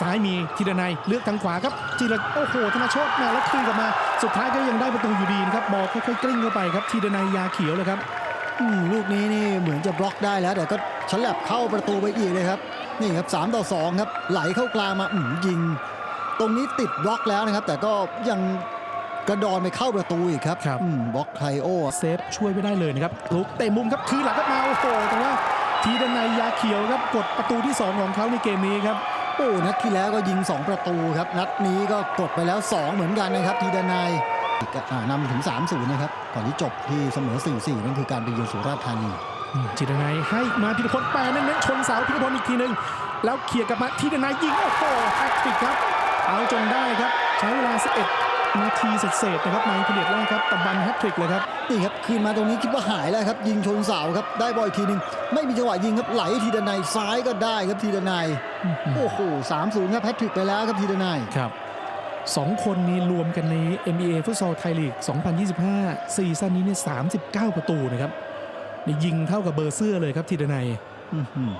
ซ้ายมีธีรนัยเลือกทางขวาครับจิรโอ้โหธนาโชตมาแล้วคืนกลับมา สุดท้ายก็ยังได้ประตูอยู่ดีนะครับบอลค่อยๆกลิ้งเข้าไปครับธีรนัยยาเขียวเลยครับอืมลูกนี้นี่เหมือนจะบล็อกได้แล้ว แต่ก็ฉลับเข้าประตูไปอีกเลยครับนี่ครับ3ต่อ2ครับไหลเข้ากลางมาอืมยิง ตรงนี้ติดบล็อกแล้วนะครับ แต่ก็ยังกระดอนไปเข้าประตูอีกครับครับอืมบล็อกไทโอเซฟช่วยไม่ได้เลยนะครับลุกเตะมุมครับคืนหลังก็มาโอ้โหแต่ว่าธีรนัยยาเขียวครับกดประตูที่สองของเขาในเกมนี้ครับ โอ้นัดที่แล้วก็ยิง 2 ประตูครับ นัดนี้ก็กดไปแล้ว 2 เหมือนกันนะครับ ทีดานายนำถึง 3-0 นะครับ ก่อนที่จบที่เสมอ 4-4 นั่นคือการไปเยือนสุราษฎร์ธานีทีดานัยให้มาธีรพลแปรเน้นๆชนเสาธีรพลอีกทีหนึ่งแล้วเขี่ยกลับมาธีรนัยยิงโอ้โหแฮตติกครับ เอาจนได้ครับ ใช้เวลา 11 นาทีเศษๆนะครับในพีเรียดแรกครับตะบันแฮตทริกเลยครับนี่ครับคืนมาตรงนี้คิดว่าหายแล้วครับ ยิงชนเสาครับได้บอลอีกทีหนึ่งไม่มีจังหวะยิงครับไหลทีดานายซ้ายก็ได้ครับทีดานายโอ้โห3-0ครับแพทริกไปแล้วครับทีดานายครับสองคนนี้รวมกันใน NBA ฟุตซอลไทยลีก 2025 ซีซั่นนี้เนี่ย39 ประตูนะครับนี่ยิงเท่ากับเบอร์เสื้อเลยครับธีรนัยอื้อหือ